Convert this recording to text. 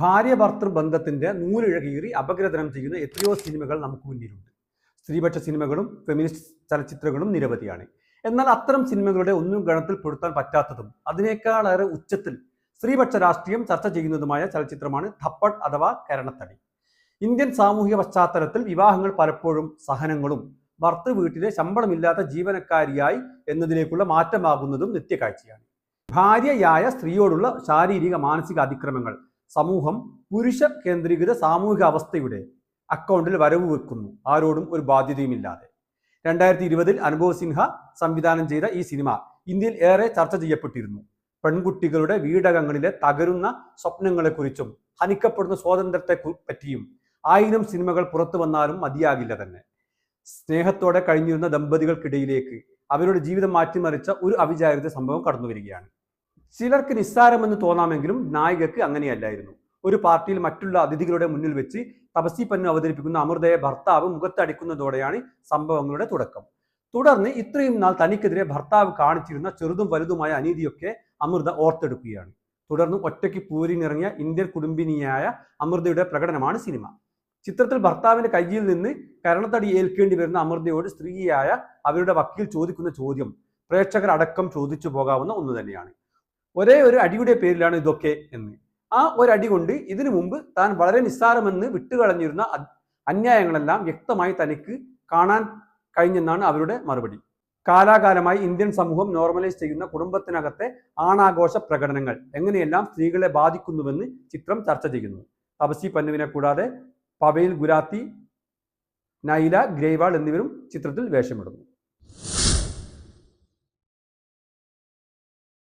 ഭാര്യ ഭർത്തൃ ബന്ധത്തിന്റെ നൂലിഴകീറി അപഗ്രഥനം ചെയ്യുന്ന എത്രയോ സിനിമകൾ നമുക്ക് മുന്നിലുണ്ട്. സ്ത്രീപക്ഷ സിനിമകളും ഫെമിനിസ്റ്റ് ചലച്ചിത്രങ്ങളും നിരവധിയാണ്. എന്നാൽ അത്തരം സിനിമകളുടെ ഒന്നും ഗണത്തിൽ പെടുത്താൻ പറ്റാത്തതും അതിനേക്കാളേറെ ഉച്ചത്തിൽ സ്ത്രീപക്ഷ രാഷ്ട്രീയം ചർച്ച ചെയ്യുന്നതുമായ ചലച്ചിത്രമാണ് ധപ്പഡ് അഥവാ കരണത്തടി. ഇന്ത്യൻ സാമൂഹിക പശ്ചാത്തലത്തിൽ വിവാഹങ്ങൾ പലപ്പോഴും സഹനങ്ങളും ഭർത്തൃ വീട്ടിലെ ശമ്പളമില്ലാത്ത ജീവനക്കാരിയായി എന്നതിലേക്കുള്ള മാറ്റമാകുന്നതും നിത്യകാഴ്ചയാണ്. ഭാര്യയായ സ്ത്രീയോടുള്ള ശാരീരിക മാനസിക അതിക്രമങ്ങൾ സമൂഹം പുരുഷ കേന്ദ്രീകൃത സാമൂഹിക അവസ്ഥയുടെ അക്കൗണ്ടിൽ വരവ് വെക്കുന്നു. ആരോടും ഒരു ബാധ്യതയുമില്ലാതെ. രണ്ടായിരത്തി ഇരുപതിൽ അനുഭവ് സിൻഹ സംവിധാനം ചെയ്ത ഈ സിനിമ ഇന്ത്യയിൽ ഏറെ ചർച്ച ചെയ്യപ്പെട്ടിരുന്നു. പെൺകുട്ടികളുടെ വീടകങ്ങളിലെ തകരുന്ന സ്വപ്നങ്ങളെക്കുറിച്ചും ഹനിക്കപ്പെടുന്ന സ്വാതന്ത്ര്യത്തെ പറ്റിയും ആയിരം സിനിമകൾ പുറത്തു വന്നാലും മതിയാകില്ല തന്നെ. സ്നേഹത്തോടെ കഴിഞ്ഞിരുന്ന ദമ്പതികൾക്കിടയിലേക്ക് അവരുടെ ജീവിതം മാറ്റിമറിച്ച ഒരു അവിചാരിത സംഭവം കടന്നു വരികയാണ് ചിലർക്ക് നിസ്സാരമെന്ന് തോന്നാമെങ്കിലും നായികക്ക് അങ്ങനെയല്ലായിരുന്നു. ഒരു പാർട്ടിയിൽ മറ്റുള്ള അതിഥികളുടെ മുന്നിൽ വെച്ച് തപസി പന്നു അവതരിപ്പിക്കുന്ന അമൃതയെ ഭർത്താവ് മുഖത്തടിക്കുന്നതോടെയാണ് സംഭവങ്ങളുടെ തുടക്കം. തുടർന്ന് ഇത്രയും നാൾ തനിക്കെതിരെ ഭർത്താവ് കാണിച്ചിരുന്ന ചെറുതും വലുതുമായ അനീതിയൊക്കെ അമൃത ഓർത്തെടുക്കുകയാണ്. തുടർന്ന് ഒറ്റയ്ക്ക് പൂരിനിറങ്ങിയ ഇന്ത്യൻ കുടുംബിനിയായ അമൃതയുടെ പ്രകടനമാണ് സിനിമ. ചിത്രത്തിൽ ഭർത്താവിന്റെ കയ്യിൽ നിന്ന് കരണത്തടി ഏൽക്കേണ്ടി വരുന്ന അമൃതയോട് സ്ത്രീയായ അവരുടെ വക്കീൽ ചോദിക്കുന്ന ചോദ്യം പ്രേക്ഷകർ അടക്കം ചോദിച്ചു പോകാവുന്ന ഒന്ന് തന്നെയാണ്. ഒരേ ഒരു അടിയുടെ പേരിലാണ് ഇതൊക്കെ എന്ന്. ആ ഒരു അടി കൊണ്ട് ഇതിനു മുമ്പ് താൻ വളരെ നിസ്സാരമെന്ന് വിട്ടുകളഞ്ഞിരുന്ന അന്യായങ്ങളെല്ലാം വ്യക്തമായി തനിക്ക് കാണാൻ കഴിഞ്ഞെന്നാണ് അവരുടെ മറുപടി. കാലാകാലമായി ഇന്ത്യൻ സമൂഹം നോർമലൈസ് ചെയ്യുന്ന കുടുംബത്തിനകത്തെ ആണാഘോഷ പ്രകടനങ്ങൾ എങ്ങനെയെല്ലാം സ്ത്രീകളെ ബാധിക്കുന്നുവെന്ന് ചിത്രം ചർച്ച ചെയ്യുന്നു. തപസി പന്നുവിനെ കൂടാതെ പവയിൽ ഗുരാത്തി നൈല ഗ്രേവാൾ എന്നിവരും ചിത്രത്തിൽ വേഷമിടുന്നു.